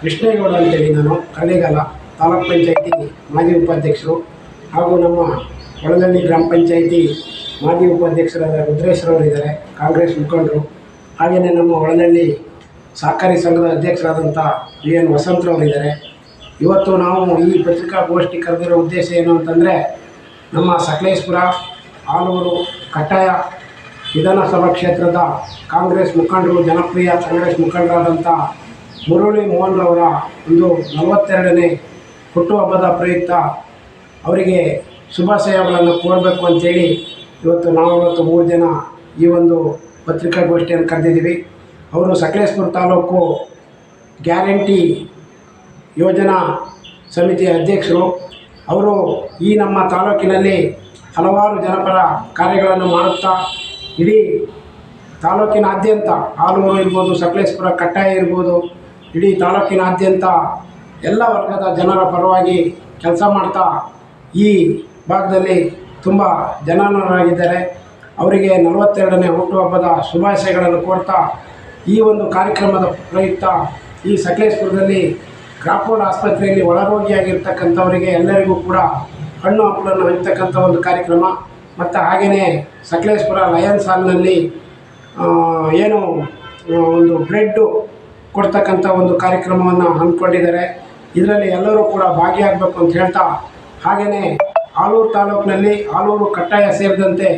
ಕೃಷ್ಣೇಗೌಡ ಅಂತೇಳಿ ನಾನು ಕಳೆಗಾಲ ತಾಲೂಕ್ ಪಂಚಾಯಿತಿ ಮಾಜಿ ಉಪಾಧ್ಯಕ್ಷರು ಹಾಗೂ ನಮ್ಮ ಕೊಳದಳ್ಳಿ ಗ್ರಾಮ ಪಂಚಾಯಿತಿ ಮಾಜಿ ಉಪಾಧ್ಯಕ್ಷರಾದ ರುದ್ರೇಶ್ವರವರು ಇದ್ದಾರೆ, ಕಾಂಗ್ರೆಸ್ ಮುಖಂಡರು. ಹಾಗೆಯೇ ನಮ್ಮ ಒಳನಳ್ಳಿ ಸಹಕಾರಿ ಸಂಘದ ಅಧ್ಯಕ್ಷರಾದಂಥ ವಿ ಎನ್ ವಸಂತರವರಿದ್ದಾರೆ ಇವತ್ತು ನಾವು ಈ ಪತ್ರಿಕಾಗೋಷ್ಠಿ ಕರೆದಿರೋ ಉದ್ದೇಶ ಏನು ಅಂತಂದರೆ ನಮ್ಮ ಸಕಲೇಶ್ಪುರ, ಆಲೂರು ಕಟ್ಟಾಯ ವಿಧಾನಸಭಾ ಕ್ಷೇತ್ರದ ಕಾಂಗ್ರೆಸ್ ಮುಖಂಡರು, ಜನಪ್ರಿಯ ಕಾಂಗ್ರೆಸ್ ಮುಖಂಡರಾದಂಥ ಮುರಳಿ ಮೋಹನ್ ರವರ ಒಂದು ನಲವತ್ತೆರಡನೇ ಹುಟ್ಟುಹಬ್ಬದ ಪ್ರಯುಕ್ತ ಅವರಿಗೆ ಶುಭಾಶಯಗಳನ್ನು ಕೋರಬೇಕು ಅಂತೇಳಿ ಇವತ್ತು ನಾವು ಮೂರು ಜನ ಈ ಒಂದು ಪತ್ರಿಕಾಗೋಷ್ಠಿಯನ್ನು ಕರೆದಿದ್ದೀವಿ. ಅವರು ಸಕಲೇಶ್ಪುರ ತಾಲೂಕು ಗ್ಯಾರಂಟಿ ಯೋಜನಾ ಸಮಿತಿಯ ಅಧ್ಯಕ್ಷರು. ಅವರು ಈ ನಮ್ಮ ತಾಲೂಕಿನಲ್ಲಿ ಹಲವಾರು ಜನಪರ ಕಾರ್ಯಗಳನ್ನು ಮಾಡುತ್ತಾ ಇಡೀ ತಾಲೂಕಿನಾದ್ಯಂತ ಆಲೂರು ಇರ್ಬೋದು, ಸಕಲೇಶ್ಪುರ ಕಟ್ಟಾಯ ಇರ್ಬೋದು, ಇಡೀ ತಾಲೂಕಿನಾದ್ಯಂತ ಎಲ್ಲ ವರ್ಗದ ಜನರ ಪರವಾಗಿ ಕೆಲಸ ಮಾಡ್ತಾ ಈ ಭಾಗದಲ್ಲಿ ತುಂಬ ಜನನರಾಗಿದ್ದಾರೆ ಅವರಿಗೆ ನಲವತ್ತೆರಡನೇ ಹುಟ್ಟುಹಬ್ಬದ ಶುಭಾಶಯಗಳನ್ನು ಕೋರ್ತಾ ಈ ಒಂದು ಕಾರ್ಯಕ್ರಮದ ಪ್ರಯುಕ್ತ ಈ ಸಕಲೇಶ್ಪುರದಲ್ಲಿ ಕ್ರಾಫೋರ್ಡ್ ಆಸ್ಪತ್ರೆಯಲ್ಲಿ ಒಳರೋಗಿಯಾಗಿರ್ತಕ್ಕಂಥವರಿಗೆ ಎಲ್ಲರಿಗೂ ಕೂಡ ಹಣ್ಣು ಹಂಪಲನ್ನು ಹಂಚ್ತಕ್ಕಂಥ ಒಂದು ಕಾರ್ಯಕ್ರಮ. ಮತ್ತು ಹಾಗೆಯೇ ಸಕಲೇಶ್ಪುರ ಲಯನ್ಸ್ ಹಾಲ್ನಲ್ಲಿ ಏನು ಒಂದು ಬ್ರೆಡ್ಡು ಕೊಡ್ತಕ್ಕಂಥ ಒಂದು ಕಾರ್ಯಕ್ರಮವನ್ನು ಹಮ್ಮಿಕೊಂಡಿದ್ದಾರೆ. ಇದರಲ್ಲಿ ಎಲ್ಲರೂ ಕೂಡ ಭಾಗಿಯಾಗಬೇಕು ಅಂತ ಹೇಳ್ತಾ, ಹಾಗೆಯೇ ಆಲೂರು ತಾಲೂಕಿನಲ್ಲಿ ಆಲೂರು ಕಟ್ಟಾಯ ಸೇರಿದಂತೆ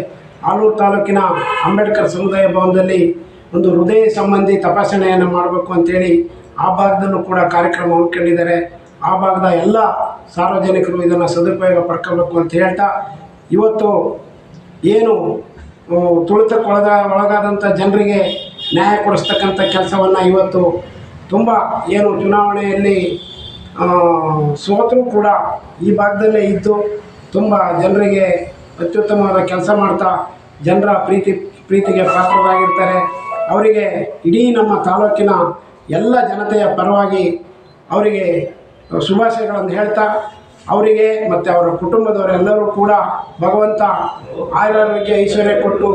ಆಲೂರು ತಾಲೂಕಿನ ಅಂಬೇಡ್ಕರ್ ಸಮುದಾಯ ಭವನದಲ್ಲಿ ಒಂದು ಹೃದಯ ಸಂಬಂಧಿ ತಪಾಸಣೆಯನ್ನು ಮಾಡಬೇಕು ಅಂತೇಳಿ ಆ ಭಾಗದಲ್ಲೂ ಕೂಡ ಕಾರ್ಯಕ್ರಮ ಹಮ್ಮಿಕೊಂಡಿದ್ದಾರೆ. ಆ ಭಾಗದ ಎಲ್ಲ ಸಾರ್ವಜನಿಕರು ಇದನ್ನು ಸದುಪಯೋಗ ಪಡ್ಕೋಬೇಕು ಅಂತ ಹೇಳ್ತಾ ಇವತ್ತು ಏನು ತುಳಿತಕ್ಕೊಳಗ ತುಳಿತಕ್ಕೆ ಒಳಗಾದಂಥ ಜನರಿಗೆ ನ್ಯಾಯ ಕೊಡಿಸ್ತಕ್ಕಂಥ ಕೆಲಸವನ್ನು ಇವತ್ತು ತುಂಬ ಏನು ಚುನಾವಣೆಯಲ್ಲಿ ಸೋತರೂ ಕೂಡ ಈ ಭಾಗದಲ್ಲೇ ಇದ್ದು ತುಂಬ ಜನರಿಗೆ ಅತ್ಯುತ್ತಮವಾದ ಕೆಲಸ ಮಾಡ್ತಾ ಜನರ ಪ್ರೀತಿ, ಪ್ರೀತಿಗೆ ಪಾತ್ರರಾಗಿರ್ತಾರೆ. ಅವರಿಗೆ ಇಡೀ ನಮ್ಮ ತಾಲೂಕಿನ ಎಲ್ಲ ಜನತೆಯ ಪರವಾಗಿ ಅವರಿಗೆ ಶುಭಾಶಯಗಳನ್ನು ಹೇಳ್ತಾ ಅವರಿಗೆ ಮತ್ತು ಅವರ ಕುಟುಂಬದವರೆಲ್ಲರೂ ಕೂಡ ಭಗವಂತ ಆಯುರಾರೋಗ್ಯ ಐಶ್ವರ್ಯ ಕೊಟ್ಟು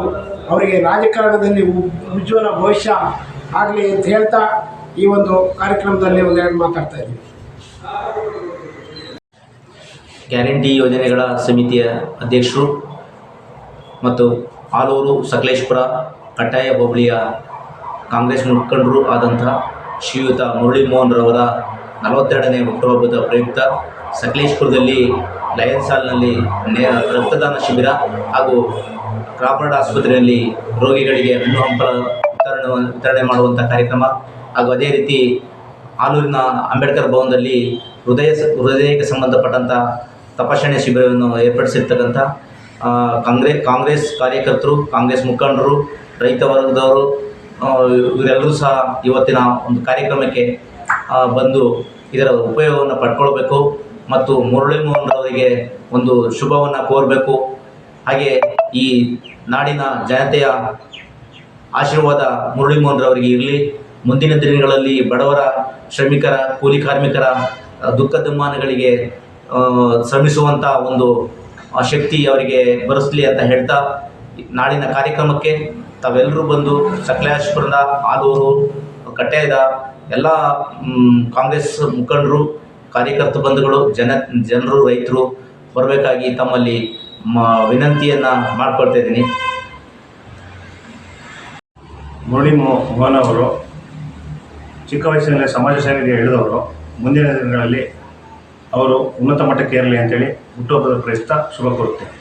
ಅವರಿಗೆ ರಾಜಕಾರಣದಲ್ಲಿ ಉಜ್ವಲ ಭವಿಷ್ಯ ಆಗಲಿ ಅಂತ ಹೇಳ್ತಾ ಈ ಒಂದು ಕಾರ್ಯಕ್ರಮದಲ್ಲಿ ಒಂದೆರಡು ಮಾತಾಡ್ತಾ ಇದ್ದೀವಿ ಗ್ಯಾರಂಟಿ ಯೋಜನೆಗಳ ಸಮಿತಿಯ ಅಧ್ಯಕ್ಷರು ಮತ್ತು ಆಲೂರು ಸಕಲೇಶ್ಪುರ ಕಟ್ಟಾಯ ಹೋಬಳಿಯ ಕಾಂಗ್ರೆಸ್ ಮುಖಂಡರು ಆದಂತಹ ಶ್ರೀಯುತ ಮುರಳಿ ಮೋಹನ್ ರವರ ನಲವತ್ತೆರಡನೇ ಹುಟ್ಟುಹಬ್ಬದ ಪ್ರಯುಕ್ತ ಸಕಲೇಶ್ಪುರದಲ್ಲಿ ಲಯನ್ಸ್ ಹಾಲ್ನಲ್ಲಿ ರಕ್ತದಾನ ಶಿಬಿರ ಹಾಗೂ ಕ್ರಾಫರ್ಡ್ ಆಸ್ಪತ್ರೆಯಲ್ಲಿ ರೋಗಿಗಳಿಗೆ ಹಣ್ಣು, ಹಂಪಲ ವಿತರಣೆ ವಿತರಣೆ ಮಾಡುವಂಥ ಕಾರ್ಯಕ್ರಮ ಹಾಗೂ ಅದೇ ರೀತಿ ಆಲೂರಿನ ಅಂಬೇಡ್ಕರ್ ಭವನದಲ್ಲಿ ಹೃದಯ ಹೃದಯಕ್ಕೆ ಸಂಬಂಧಪಟ್ಟಂಥ ತಪಾಸಣೆ ಶಿಬಿರವನ್ನು ಏರ್ಪಡಿಸಿರ್ತಕ್ಕಂಥ ಕಾಂಗ್ರೆಸ್ ಕಾಂಗ್ರೆಸ್ ಕಾರ್ಯಕರ್ತರು, ಕಾಂಗ್ರೆಸ್ ಮುಖಂಡರು, ರೈತ ವರ್ಗದವರು ಇವರೆಲ್ಲರೂ ಸಹ ಇವತ್ತಿನ ಒಂದು ಕಾರ್ಯಕ್ರಮಕ್ಕೆ ಬಂದು ಇದರ ಉಪಯೋಗವನ್ನು ಪಡ್ಕೊಳ್ಬೇಕು. ಮತ್ತು ಮುರಳಿ ಮೋಹನ್ ಒಂದು ಶುಭವನ್ನು ಕೋರಬೇಕು. ಹಾಗೆ ಈ ನಾಡಿನ ಜನತೆಯ ಆಶೀರ್ವಾದ ಮುರಳಿ ಮೋಹನ್ ಇರಲಿ. ಮುಂದಿನ ದಿನಗಳಲ್ಲಿ ಬಡವರ ಶ್ರಮಿಕರ, ಕೂಲಿ ಕಾರ್ಮಿಕರ ದುಃಖ ದುಮ್ಮಾನಗಳಿಗೆ ಶ್ರಮಿಸುವಂಥ ಒಂದು ಶಕ್ತಿ ಅವರಿಗೆ ಬರೆಸಲಿ ಅಂತ ಹೇಳ್ತಾ ನಾಡಿನ ಕಾರ್ಯಕ್ರಮಕ್ಕೆ ತಾವೆಲ್ಲರೂ ಬಂದು ಸಕಲೇಶ್ಪುರದ, ಆದೂರು ಕಟ್ಟಾಯದ ಎಲ್ಲ ಕಾಂಗ್ರೆಸ್ ಮುಖಂಡರು ಕಾರ್ಯಕರ್ತ ಬಂಧುಗಳು ಜನ ಜನರು ರೈತರು ಬರಬೇಕಾಗಿ ತಮ್ಮಲ್ಲಿ ಮ ವಿನಂತಿಯನ್ನು ಮಾಡ್ಕೊಳ್ತಾ ಇದ್ದೀನಿ. ಮುರಳಿ ಮೋ ಮೋಹನ್ ಅವರು ಚಿಕ್ಕ ವಯಸ್ಸಿನಲ್ಲಿ ಸಮಾಜ ಸೇವೆಗೆ ಇಳಿದವರು ಮುಂದಿನ ದಿನಗಳಲ್ಲಿ ಅವರು ಉನ್ನತ ಮಟ್ಟಕ್ಕೆ ಇರಲಿ ಅಂತೇಳಿ ಹುಟ್ಟುಹಬ್ಬದ ಪ್ರಯುಕ್ತ ಶುಭ ಕೋರುತ್ತೇನೆ.